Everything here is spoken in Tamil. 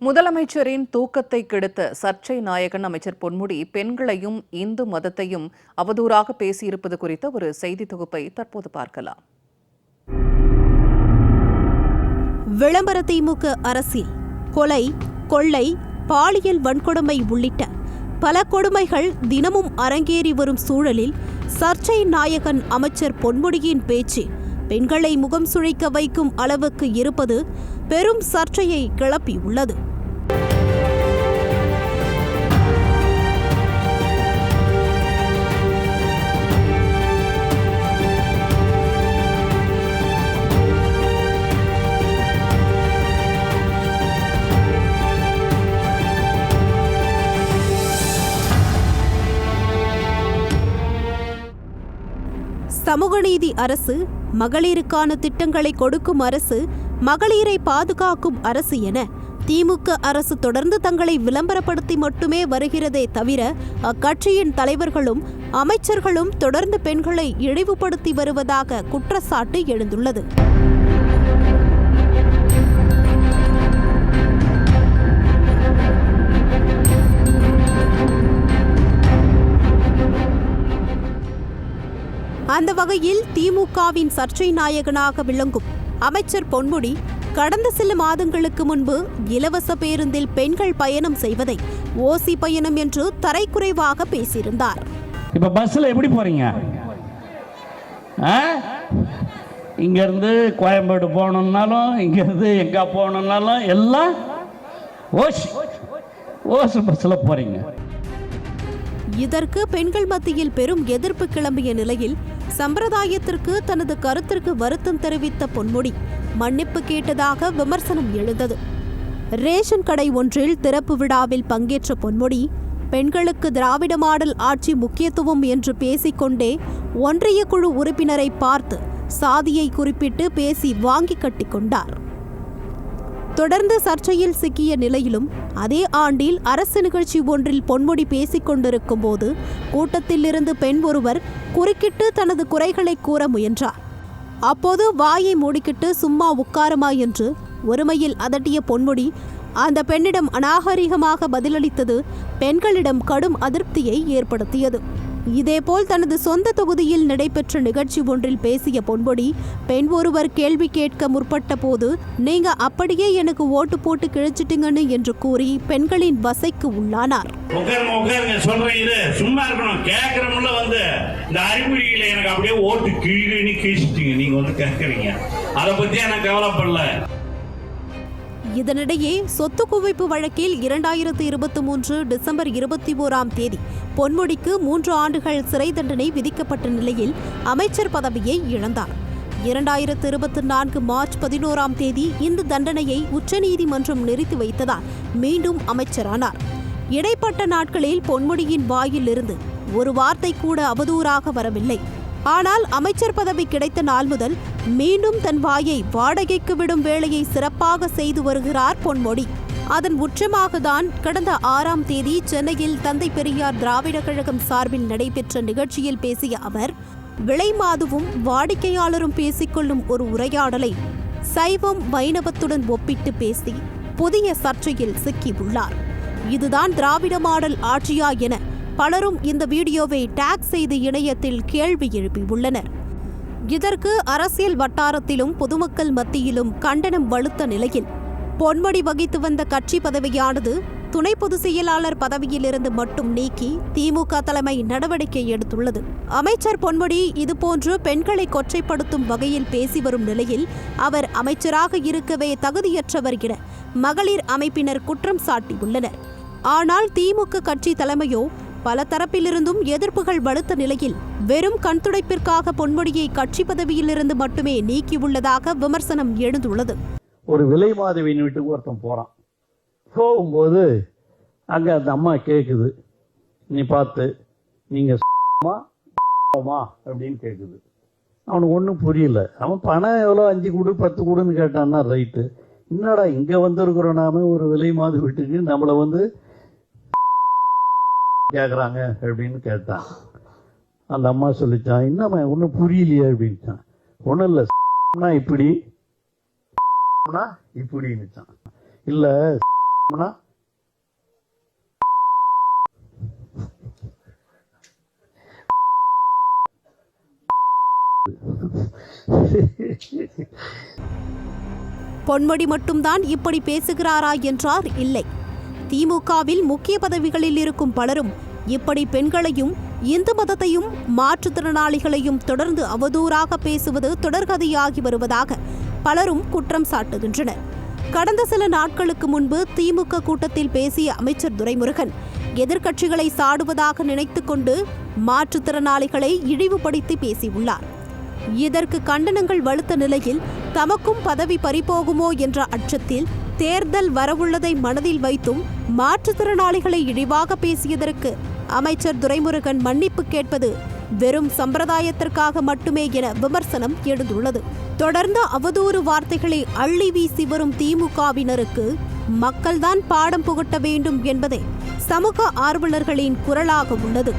முதலமைச்சரின் தூக்கத்தை கெடுத்த சர்ச்சை நாயகன் அமைச்சர் பொன்முடி பெண்களையும் இந்து மதத்தையும் அவதூறாக பேசியிருப்பது குறித்த ஒரு செய்தி தொகுப்பை தற்போது பார்க்கலாம். விளம்பர திமுக அரசில் கொலை கொள்ளை பாலியல் வன்கொடுமை உள்ளிட்ட பல கொடுமைகள் தினமும் அரங்கேறி வரும் சூழலில் சர்ச்சை நாயகன் அமைச்சர் பொன்முடியின் பேச்சு பெண்களை முகம் சுழிக்க வைக்கும் அளவுக்கு இருப்பது பெரும் சர்ச்சையை கிளப்பியுள்ளது. சமூக நீதி அரசு மகளிருக்கான திட்டங்களை கொடுக்கும் அரசு மகளிரை பாதுகாக்கும் அரசு என திமுக அரசு தொடர்ந்து தங்களை விளம்பரப்படுத்தி மட்டுமே வருகிறதே தவிர அக்கட்சியின் தலைவர்களும் அமைச்சர்களும் தொடர்ந்து பெண்களை இழிவுபடுத்தி வருவதாக குற்றச்சாட்டு எழுந்துள்ளது. அந்த வகையில் திமுகவின் சர்ச்சை நாயகனாக விளங்கும் அமைச்சர் பொன்முடி கடந்த சில மாதங்களுக்கு முன்பு இலவச பேருந்தில் பெண்கள் பயணம் செய்வதை ஓசி பயணம் என்று தரைக்குறைவாக பேசியிருந்தார். இப்போ பஸ்ஸில் எப்படி போகிறீங்க ஆ? இங்கேருந்து கோயம்பேடு போகணுன்னாலும் இங்கேருந்து எங்கே போகணுன்னாலும் எல்லாம் ஓஸ் ஓஸ் பஸ்ஸில் போகிறீங்க இதற்கு பெண்கள் மத்தியில் பெரும் எதிர்ப்பு கிளம்பிய நிலையில் சம்பிரதாயத்திற்கு தனது கருத்திற்கு வருத்தம் தெரிவித்த பொன்முடி மன்னிப்பு கேட்டதாக விமர்சனம் எழுந்தது. ரேஷன் கடை ஒன்றில் திறப்பு விழாவில் பங்கேற்ற பொன்முடி பெண்களுக்கு திராவிட மாடல் ஆட்சி முக்கியத்துவம் என்று பேசிக்கொண்டே ஒன்றிய குழு உறுப்பினரை பார்த்து சாதியை குறிப்பிட்டு பேசி வாங்கி கட்டிக்கொண்டார் தொடர்ந்து சர்ச்சையில் சிக்கிய நிலையிலும் அதே ஆண்டில் அரசு நிகழ்ச்சி ஒன்றில் பொன்முடி பேசிக் கொண்டிருக்கும் போது கூட்டத்தில் இருந்து பெண் ஒருவர் குறுக்கிட்டு தனது குறைகளை கூற முயன்றார். அப்போது வாயை மூடிக்கிட்டு சும்மா உட்காருமா என்று ஒருமையில் அதட்டிய பொன்முடி அந்த பெண்ணிடம் அநாகரிகமாக பதிலளித்தது பெண்களிடம் கடும் அதிருப்தியை ஏற்படுத்தியது. இதேபோல் தனது சொந்த தொகுதியில் நடைபெற்ற நிகழ்ச்சி ஒன்றில் பேசிய பொன்முடி பெண் ஒருவர் கேள்வி கேட்க முற்பட்ட போது நீங்க அப்படியே எனக்கு ஓட்டு போட்டு கிழிச்சிட்டீங்கன்னு என்று கூறி பெண்களின் வசைக்கு உள்ளானார். எனக்கு அப்படியே ஓட்டு கிழிச்சிட்டீங்க. நீங்க வந்து கேட்கறீங்க அதை பத்தி எனக்கு கவலைப்படல. இதனிடையே சொத்து குவிப்பு வழக்கில் இரண்டாயிரத்து இருபத்தி மூன்று டிசம்பர் இருபத்தி ஓராம் தேதி பொன்முடிக்கு மூன்று ஆண்டுகள் சிறை தண்டனை விதிக்கப்பட்ட நிலையில் அமைச்சர் பதவியை இழந்தார். இரண்டாயிரத்து இருபத்தி நான்கு மார்ச் பதினோராம் தேதி இந்த தண்டனையை உச்சநீதிமன்றம் நிறுத்தி வைத்ததால் மீண்டும் அமைச்சரானார். இடைப்பட்ட நாட்களில் பொன்முடியின் வாயிலிருந்து ஒரு வார்த்தை கூட அவதூறாக வரவில்லை. ஆனால் அமைச்சர் பதவி கிடைத்த நாள் முதல் மீண்டும் தன் வாயை வாடகைக்கு விடும் வேலையை சிறப்பாக செய்து வருகிறார் பொன்மொழி. அதன் உச்சமாகத்தான் கடந்த ஆறாம் தேதி சென்னையில் தந்தை பெரியார் திராவிட கழகம் சார்பில் நடைபெற்ற நிகழ்ச்சியில் பேசிய அவர் விலைமாதுவும் வாடிக்கையாளரும் பேசிக்கொள்ளும் ஒரு உரையாடலை சைவம் வைணவத்துடன் ஒப்பிட்டு பேசி புதிய சர்ச்சையில் சிக்கியுள்ளார். இதுதான் திராவிட மாடல் ஆட்சியா என பலரும் இந்த வீடியோவை டேக் செய்து இணையத்தில் கேள்வி எழுப்பியுள்ளனர் இதற்கு அரசியல் வட்டாரத்திலும் பொதுமக்கள் மத்தியிலும் கண்டனம் வலுத்த நிலையில் பொன்மொழி வகித்து வந்த கட்சி பதவியானது துணை பொதுச் செயலாளர் பதவியிலிருந்து மட்டும் நீக்கி திமுக தலைமை நடவடிக்கை எடுத்துள்ளது. அமைச்சர் பொன்முடி இதுபோன்று பெண்களை கொச்சைப்படுத்தும் வகையில் பேசி வரும் நிலையில் அவர் அமைச்சராக இருக்கவே தகுதியற்றவர் என மகளிர் அமைப்பினர் குற்றம் சாட்டியுள்ளனர். ஆனால் திமுக கட்சி தலைமையோ பல தரப்பிலிருந்தும் எதிர்ப்புகள் வலுத்த நிலையில் வெறும் கண்துடைப்பிற்காக பொன்முடியை கட்சி பதவியிலிருந்து மட்டுமே நீக்கியுள்ளதாக விமர்சனம் எழுந்துள்ளது. ஒரு விலை மாதவியின் வீட்டுக்கு ஒருத்தன் போகிறான் போகும்போது அங்கே அந்த அம்மா கேட்குது நீ பார்த்து நீங்கள் அப்படின்னு கேட்குது அவனுக்கு ஒன்றும் புரியல. அவன் பணம் எவ்வளோ? அஞ்சு கொடு பத்து கொடுன்னு கேட்டான்னா ரைட்டு. என்னடா இங்கே வந்திருக்கிறோம் நாம? ஒரு விலை மாத வீட்டுக்கு நம்மளை வந்து கேட்குறாங்க அப்படின்னு கேட்டான். அந்த அம்மா சொல்லிச்சான் என்னம்மா ஒன்றும் புரியலையே அப்படின்ட்டான் ஒன்றும் இல்லை இப்படி இப்படின்னுச்சான். இல்லை னா? பொன்முடி மட்டும்தான் இப்படி பேசுகிறாரா என்றார் இல்லை. திமுகவில் முக்கிய பதவிகளில் இருக்கும் பலரும் இப்படி பெண்களையும் இந்து மதத்தையும் மாற்றுத்திறனாளிகளையும் தொடர்ந்து அவதூறாக பேசுவது தொடர்கதையாகி வருவதாக பலரும் குற்றம் சாட்டுகின்றனர். கடந்த சில நாட்களுக்கு முன்பு திமுக கூட்டத்தில் பேசிய அமைச்சர் துரைமுருகன் எதிர்க்கட்சிகளை சாடுவதாக நினைத்துக்கொண்டு மாற்றுத்திறனாளிகளை இழிவுபடுத்தி பேசியுள்ளார். இதற்கு கண்டனங்கள் வலுத்த நிலையில் தமக்கும் பதவி பறிபோகுமோ என்ற அச்சத்தில் தேர்தல் வரவுள்ளதை மனதில் வைத்தும் மாற்றுத்திறனாளிகளை இழிவாக பேசியதற்கு அமைச்சர் துரைமுருகன் மன்னிப்பு கேட்பது வெறும் சம்பிரதாயத்திற்காக மட்டுமே என விமர்சனம் எழுந்துள்ளது. தொடர்ந்து அவதூறு வார்த்தைகளை அள்ளி வீசி வரும் திமுகவினருக்கு மக்கள்தான் பாடம் புகட்ட வேண்டும் என்பதே சமூக ஆர்வலர்களின் குரலாக உள்ளது.